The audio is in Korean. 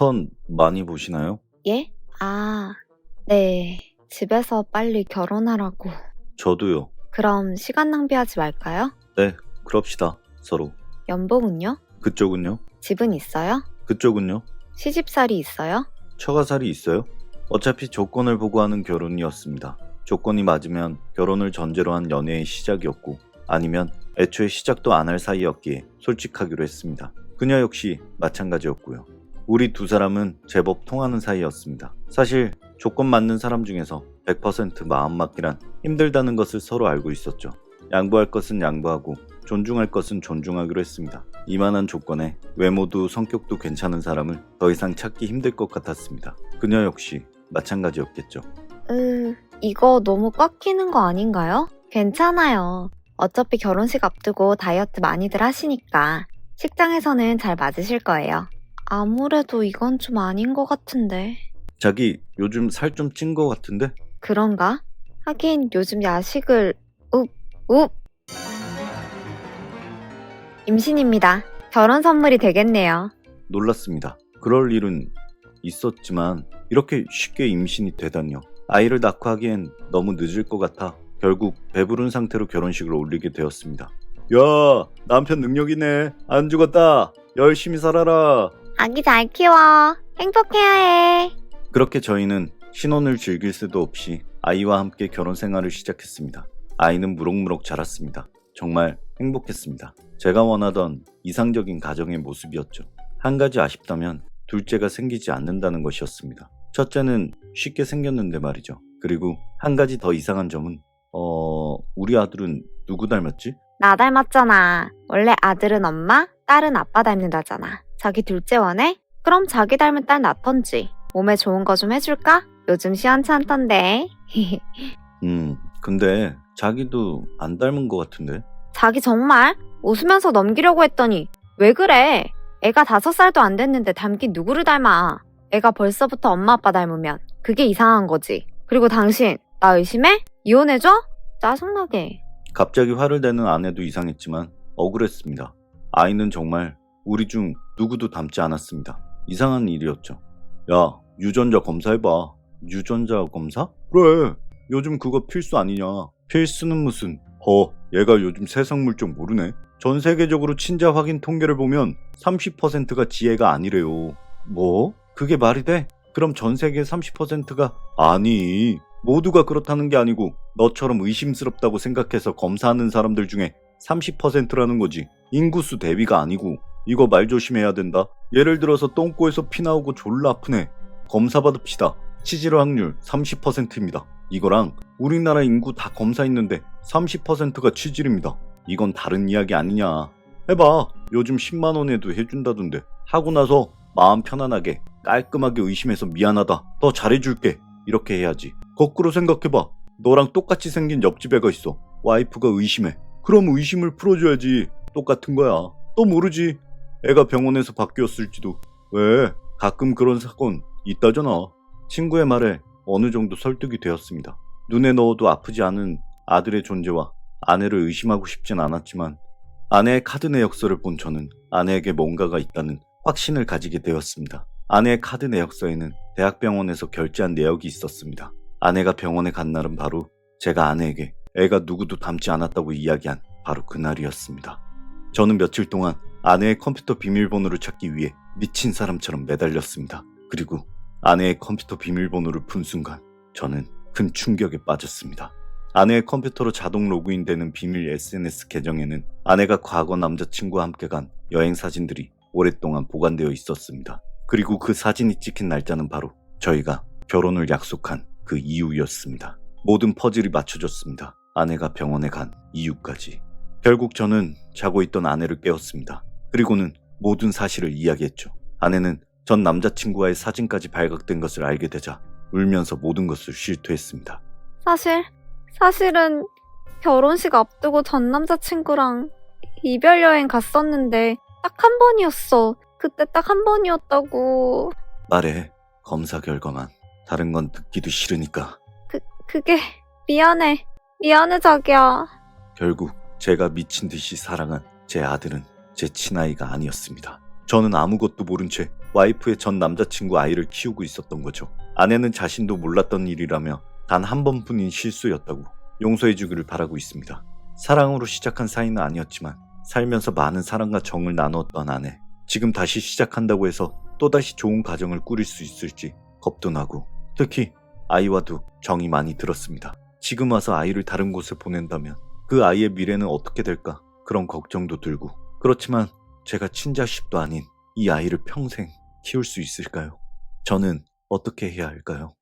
선 많이 보시나요? 예? 아, 네. 집에서 빨리 결혼하라고. 저도요. 그럼 시간 낭비하지 말까요? 네, 그럽시다. 서로. 연봉은요? 그쪽은요? 집은 있어요? 그쪽은요? 시집살이 있어요? 처가살이 있어요? 어차피 조건을 보고 하는 결혼이었습니다. 조건이 맞으면 결혼을 전제로 한 연애의 시작이었고 아니면 애초에 시작도 안 할 사이였기에 솔직하기로 했습니다. 그녀 역시 마찬가지였고요. 우리 두 사람은 제법 통하는 사이였습니다. 사실 조건 맞는 사람 중에서 100% 마음 맞기란 힘들다는 것을 서로 알고 있었죠. 양보할 것은 양보하고 존중할 것은 존중하기로 했습니다. 이만한 조건에 외모도 성격도 괜찮은 사람을 더 이상 찾기 힘들 것 같았습니다. 그녀 역시 마찬가지였겠죠. 으, 이거 너무 꽉 끼는 거 아닌가요? 괜찮아요. 어차피 결혼식 앞두고 다이어트 많이들 하시니까 식장에서는 잘 맞으실 거예요. 아무래도 이건 좀 아닌 것 같은데. 자기 요즘 살 좀찐것 같은데? 그런가? 하긴 요즘 야식을 웁, 웁. 임신입니다. 결혼 선물이 되겠네요. 놀랐습니다. 그럴 일은 있었지만 이렇게 쉽게 임신이 되다니요. 아이를 낳고 하기엔 너무 늦을 것 같아 결국 배부른 상태로 결혼식을 올리게 되었습니다. 야 남편 능력이네 안 죽었다 열심히 살아라 아기 잘 키워. 행복해야 해. 그렇게 저희는 신혼을 즐길 수도 없이 아이와 함께 결혼 생활을 시작했습니다. 아이는 무럭무럭 자랐습니다. 정말 행복했습니다. 제가 원하던 이상적인 가정의 모습이었죠. 한 가지 아쉽다면 둘째가 생기지 않는다는 것이었습니다. 첫째는 쉽게 생겼는데 말이죠. 그리고 한 가지 더 이상한 점은 어 우리 아들은 누구 닮았지? 나 닮았잖아. 원래 아들은 엄마, 딸은 아빠 닮는다잖아. 자기 둘째 원해? 그럼 자기 닮은 딸 낳던지. 몸에 좋은 거 좀 해줄까? 요즘 시원찮던데. 음 근데 자기도 안 닮은 것 같은데 자기 정말 웃으면서 넘기려고 했더니 왜 그래? 애가 다섯 살도 안 됐는데 닮긴 누구를 닮아? 애가 벌써부터 엄마 아빠 닮으면 그게 이상한 거지. 그리고 당신 나 의심해? 이혼해줘? 짜증나게. 갑자기 화를 내는 아내도 이상했지만 억울했습니다. 아이는 정말 우리 중 누구도 닮지 않았습니다. 이상한 일이었죠. 야, 유전자 검사해봐. 유전자 검사? 그래. 요즘 그거 필수 아니냐. 필수는 무슨. 허, 얘가 요즘 세상 물정 모르네. 전 세계적으로 친자 확인 통계를 보면 30%가 지혜가 아니래요. 뭐? 그게 말이 돼? 그럼 전 세계 30%가 아니. 모두가 그렇다는 게 아니고 너처럼 의심스럽다고 생각해서 검사하는 사람들 중에 30%라는 거지. 인구수 대비가 아니고 이거 말 조심해야 된다. 예를 들어서 똥꼬에서 피 나오고 졸라 아프네. 검사 받읍시다. 치질 확률 30%입니다. 이거랑 우리나라 인구 다 검사했는데 30%가 치질입니다. 이건 다른 이야기 아니냐. 해봐. 요즘 10만원에도 해준다던데. 하고 나서 마음 편안하게 깔끔하게 의심해서 미안하다. 더 잘해줄게. 이렇게 해야지. 거꾸로 생각해봐. 너랑 똑같이 생긴 옆집 애가 있어. 와이프가 의심해. 그럼 의심을 풀어줘야지. 똑같은 거야. 또 모르지. 애가 병원에서 바뀌었을지도. 왜? 가끔 그런 사건 있다잖아. 친구의 말에 어느 정도 설득이 되었습니다. 눈에 넣어도 아프지 않은 아들의 존재와 아내를 의심하고 싶진 않았지만 아내의 카드 내역서를 본 저는 아내에게 뭔가가 있다는 확신을 가지게 되었습니다. 아내의 카드 내역서에는 대학병원에서 결제한 내역이 있었습니다. 아내가 병원에 간 날은 바로 제가 아내에게 애가 누구도 닮지 않았다고 이야기한 바로 그날이었습니다. 저는 며칠 동안 아내의 컴퓨터 비밀번호를 찾기 위해 미친 사람처럼 매달렸습니다. 그리고 아내의 컴퓨터 비밀번호를 푼 순간 저는 큰 충격에 빠졌습니다. 아내의 컴퓨터로 자동 로그인되는 비밀 SNS 계정에는 아내가 과거 남자친구와 함께 간 여행 사진들이 오랫동안 보관되어 있었습니다. 그리고 그 사진이 찍힌 날짜는 바로 저희가 결혼을 약속한 그 이유였습니다. 모든 퍼즐이 맞춰졌습니다. 아내가 병원에 간 이유까지. 결국 저는 자고 있던 아내를 깨웠습니다. 그리고는 모든 사실을 이야기했죠. 아내는 전 남자친구와의 사진까지 발각된 것을 알게 되자 울면서 모든 것을 실토했습니다. 사실, 사실은 결혼식 앞두고 전 남자친구랑 이별 여행 갔었는데 딱 한 번이었어. 그때 딱 한 번이었다고. 말해. 검사 결과만. 다른 건 듣기도 싫으니까. 그게 미안해. 미안해 자기야. 결국 제가 미친 듯이 사랑한 제 아들은 제 친아이가 아니었습니다. 저는 아무것도 모른 채 와이프의 전 남자친구 아이를 키우고 있었던 거죠. 아내는 자신도 몰랐던 일이라며 단 한 번뿐인 실수였다고 용서해 주기를 바라고 있습니다. 사랑으로 시작한 사이는 아니었지만 살면서 많은 사랑과 정을 나누었던 아내. 지금 다시 시작한다고 해서 또다시 좋은 가정을 꾸릴 수 있을지 겁도 나고 특히 아이와도 정이 많이 들었습니다. 지금 와서 아이를 다른 곳에 보낸다면 그 아이의 미래는 어떻게 될까 그런 걱정도 들고 그렇지만 제가 친자식도 아닌 이 아이를 평생 키울 수 있을까요? 저는 어떻게 해야 할까요?